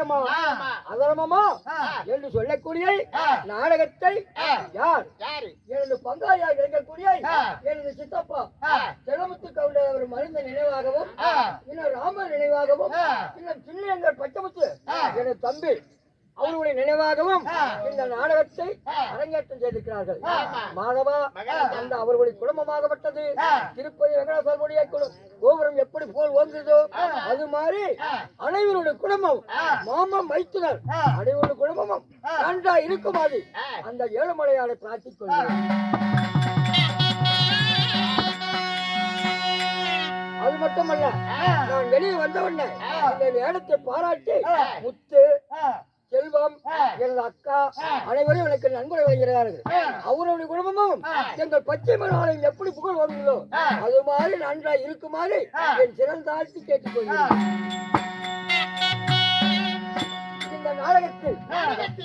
ஆயிரமா அதரமமா? என்று சொல்லக்கூடிய நாடகத்தை யார்? எனது பங்காளியாக இருக்கக்கூடிய எனது சித்தப்பா. சிலமுத்து கவுண்டர் அவர் மருந்த நினைவாகவும் இன்னும் ராமர் நினைவாகவும் இன்னும் சின்ன எங்கள் பச்சமுத்து எனது தம்பி. அவர்களுடைய நினைவாகவும். இந்த நாடகத்தை. அரங்கேற்றம் செய்திருக்கிறார்கள். மாதவா. அந்த அவர்களுடைய குடும்பமாகப்பட்டது. திருப்பதி வெங்கடாசலமுடைய கோபுரம் எப்படி போல் ஓங்குதோ. அது மாதிரி. அனைவருடைய குடும்பம். மாமம் வைத்துனர். அனைவருடைய குடும்பமும். நன்றா இருக்குமாறு ஆ. அந்த ஏழுமலையாளை பிரார்த்திக் கொள்கிறேன் அது மட்டுமல்ல நான் வெளியே வந்தவொடனே இந்த இடத்தை பாராட்டி முத்து செல்வம் எனது அக்கா அனைவரும் எனக்கு நண்பர்கள் வழங்குகிறார்கள் அவருடைய குடும்பமும் எங்கள் பச்சை மணாலயம் எப்படி புகழ் வருகிறதோ அது மாதிரி நன்றா இருக்குமாறு என் சிறந்தாழ்த்தி கேட்டுக்கொள்கிறேன். இந்த நாடகத்தில்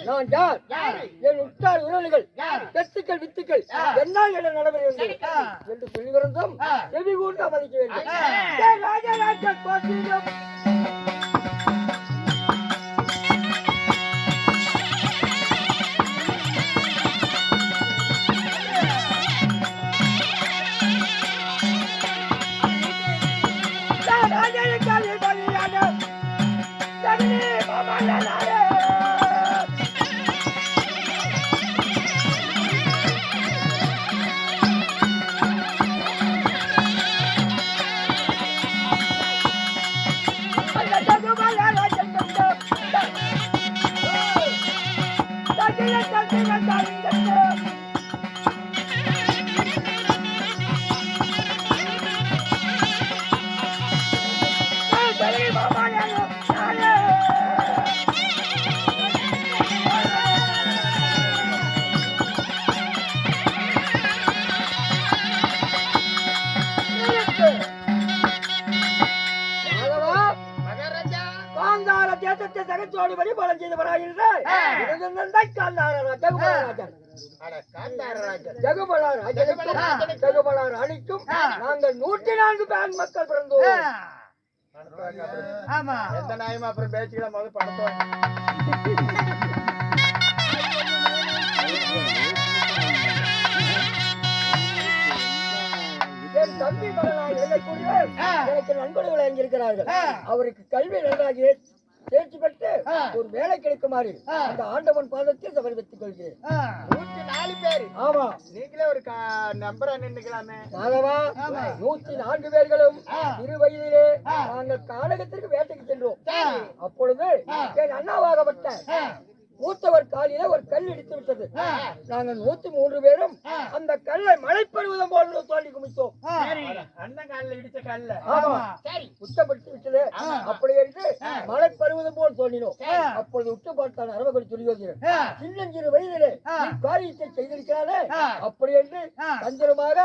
நான் யார்? என் உற்றார் உறவுகள்? கத்துக்கள் வித்துக்கள் என்ன நடைபெறுகிறது என்று சொல்லிவிருந்தும் செவி கூர்ந்து மதிக்க வேண்டும். தகச்சோடி வழி பலம் ராஜனுக்கும் ஜெகுபலா ராணிக்கும் நாங்கள் நூற்றி நான்கு பேன் மக்கள் பிறந்தோம். ஆமா. எந்த நாயமா அப்புறம் பேச்சுக்கலாம் முதல் படத்தோம் என் தம்பி மகனாக எண்ணக்கூடிய எனக்கு நண்பர்கள் வழங்கியிருக்கிறார்கள் அவருக்கு கல்வி நன்றாக தேர்ச்சி பெற்று ஒரு வேலை கிடைக்குமாறு அந்த ஆண்டவன் பாதத்தில் சமர்ப்பித்துக் கொள்கிறேன். நூத்தி நாலு பேரு. ஆமா. நீங்களே ஒரு நம்பரா நின்னுக்கலாமே. மாதவா நூத்தி நான்கு பேர்களும் இரு வயதிலே நாங்கள் கானகத்திற்கு வேட்டைக்கு சென்றோம். அப்பொழுது என் அண்ணாவாகப்பட்ட மூத்தவர் காலிலே ஒரு கல் இடித்து விட்டது. நாங்கள் நூத்தி மூன்று பேரும் அந்த கல்லை மழைப்பருவதம் போல தோண்டி குமித்தோம். அண்ணன் காலில் இடிச்ச கல்ல. ஆமா. சரி. குத்தப்பட்டு விட்டது. அப்படி என்று மழை பருவதம் போல் தோன்றினோம் அப்பொழுது உற்று பார்த்தான் அரவகுடி துரியோதனன். சின்னஞ்சிறு வயதிலே காரியத்தை செய்திருக்கிறானே அப்படி என்று தந்திரமாக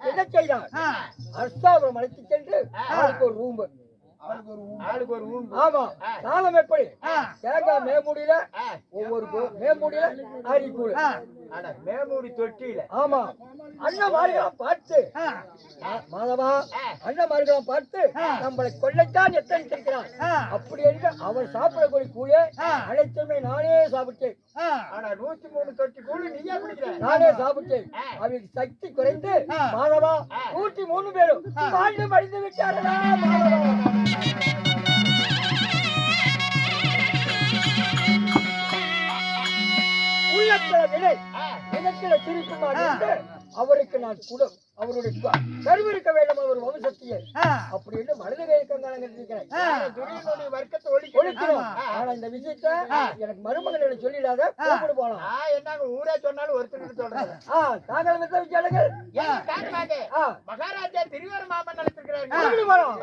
என்ன செய்தான்? அர்த்தாபுரம் அழைத்துச் சென்று அவருக்கு ஒரு ரூம். ஆளுக்கு ஒரு ஊம்பு ஆமா. சாதம் எப்படி? தேங்காய் மேமுடியில ஒவ்வொரு கு- மேமுடியில அரிக்கூடு அட மேமூடி தொட்டியில. ஆமா. அண்ணமார்களாம் பார்த்து மா- மாதவா அண்ணமார்களாம் பார்த்து நம்மளை கொள்ளைத்தான் எத்தனித்திருக்கிறான் அப்படி என்று அவர் சாப்பிடக்கூடிய கூழே அனைத்துமே நானே சாப்பிட்டேன். ஆனா நூத்தி மூணு தொட்டி கூழு நீயே குடிக்கிற. நானே சாப்பிட்டேன். அவருக்கு சக்தி குறைந்து மாதவா நூற்றி மூணு பேரும் மடிந்து விட்டார்களா மாதவா? உள்ளத்துல விலை சிரிக்குமாறு என்று அவருக்கு நான் கூட அவருடைய கருவிருக்க வேண்டும் அவர் வம்சத்தையே அப்படி என்று மனித வேக்கங்காலங்க இருக்கிறேன் வர்க்கத்தை ஒழிக்கணும் ஆனா இந்த விஷயத்த எனக்கு மருமகன் சொல்லிடாத? கூப்பிடு போலாம். என்னங்க ஊரே சொன்னாலும் ஒருத்தர் சொல்றது. ஆ தாங்கள் வித்த ஆ. மகாராஜா திருவாரூர் மாமன் நடத்திருக்கிறாரு போலாம்.